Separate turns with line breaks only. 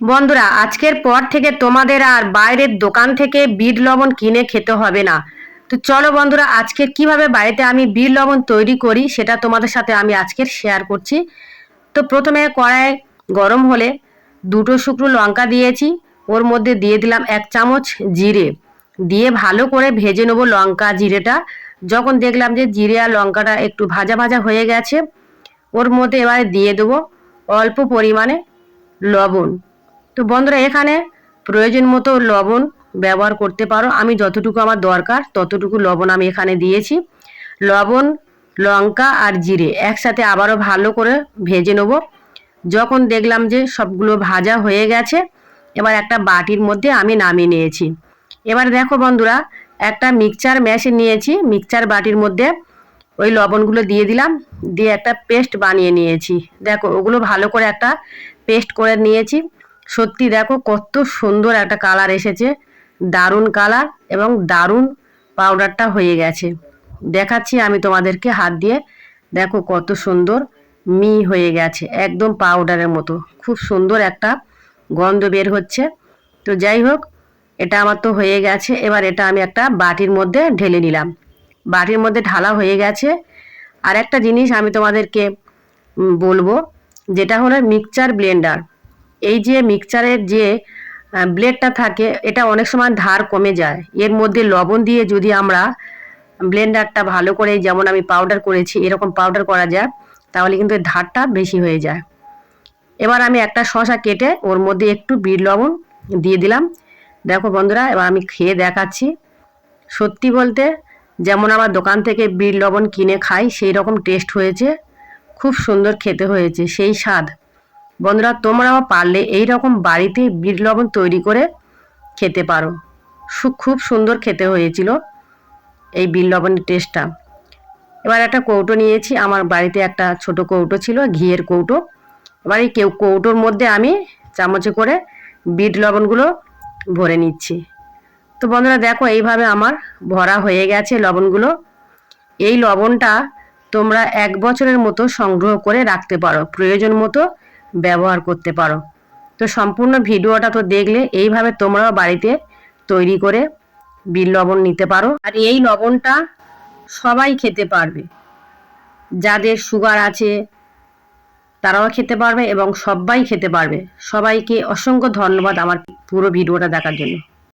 বন্ধুরা, আজকের পর থেকে তোমাদের আর বাইরের দোকান থেকে বিট লবণ কিনে খেতে হবে না। তো চলো বন্ধুরা, আজকে কীভাবে বাড়িতে আমি বিট লবণ তৈরি করি সেটা তোমাদের সাথে আমি আজকের শেয়ার করছি। তো প্রথমে কড়াই গরম হলে দুটো শুকনো লঙ্কা দিয়েছি, ওর মধ্যে দিয়ে দিলাম এক চামচ জিরে। দিয়ে ভালো করে ভেজে নেব লঙ্কা জিরেটা। যখন দেখলাম যে জিরে আর লঙ্কাটা একটু ভাজা ভাজা হয়ে গেছে, ওর মধ্যে এবারে দিয়ে দেবো অল্প পরিমাণে লবণ। তো বন্ধুরা, এখানে প্রয়োজন মতো লবণ ব্যবহার করতে পারো। আমি যতটুকু আমার দরকার, ততটুকু লবণ আমি এখানে দিয়েছি। লবণ, লঙ্কা আর জিরে একসাথে আবারও ভালো করে ভেজে নেব। যখন দেখলাম যে সবগুলো ভাজা হয়ে গেছে, এবার একটা বাটির মধ্যে আমি নামিয়ে নিয়েছি। এবার দেখো বন্ধুরা, একটা মিক্সচার মেশিন নিয়েছি। মিক্সচার বাটির মধ্যে ওই লবণগুলো দিয়ে দিলাম। দিয়ে একটা পেস্ট বানিয়ে নিয়েছি। দেখো, ওগুলো ভালো করে একটা পেস্ট করে নিয়েছি। সত্যি দেখো, কত সুন্দর একটা কালার এসেছে। দারুণ কালার এবং দারুণ পাউডারটা হয়ে গেছে। দেখাচ্ছি আমি তোমাদেরকে হাত দিয়ে। দেখো কত সুন্দর মি হয়ে গেছে, একদম পাউডারের মতো। খুব সুন্দর একটা গন্ধ বের হচ্ছে। তো যাই হোক, এটা আমার তো হয়ে গেছে। এবার এটা আমি একটা বাটির মধ্যে ঢেলে নিলাম। বাটির মধ্যে ঢালা হয়ে গেছে। আর একটা জিনিস আমি তোমাদেরকে বলব, যেটা হলো মিক্সচার ব্লেন্ডার এই যে মিক্সচারের যে ব্লেডটা থাকে, এটা অনেক সময় ধার কমে যায়। এর মধ্যে লবণ দিয়ে যদি আমরা ব্লেন্ডারটা ভালো করে, যেমন আমি পাউডার করেছি, এরকম পাউডার করা যায়, তাহলে কিন্তু ধারটা বেশি হয়ে যায়। এবার আমি একটা শশা কেটে ওর মধ্যে একটু বিট লবণ দিয়ে দিলাম। দেখো বন্ধুরা, এবার আমি খেয়ে দেখাচ্ছি। সত্যি বলতে, যেমন আমার দোকান থেকে বিট লবণ কিনে খাই সেই রকম টেস্ট হয়েছে। খুব সুন্দর খেতে হয়েছে, সেই স্বাদ। বন্ধুরা তোমরাও পারলে এই রকম বাড়িতে বিট লবণ তৈরি করে খেতে পারো। খুব সুন্দর খেতে হয়েছিল এই বিট লবণের টেস্টটা। এবার একটা কৌটো নিয়েছি, আমার বাড়িতে একটা ছোট কৌটো ছিল, ঘিয়ের কৌটো। এবার এই কেউ, কৌটোর মধ্যে আমি চামচে করে বিট লবণগুলো ভরে নিচ্ছি। তো বন্ধুরা, দেখো এইভাবে আমার ভরা হয়ে গেছে লবণগুলো। এই লবণটা তোমরা এক বছরের মতো সংগ্রহ করে রাখতে পারো। প্রয়োজন মতো ব্যবহার করতে পারো। তো সম্পূর্ণ ভিডিওটা তো দেখলে এইভাবে তোমরাও বাড়িতে তৈরি করে বিল লবণ নিতে পারো। আর এই লবণটা সবাই খেতে পারবে। যাদের সুগার আছে, তারাও খেতে পারবে এবং সবাই খেতে পারবে। সবাইকে অসংখ্য ধন্যবাদ আমার পুরো ভিডিওটা দেখার জন্য।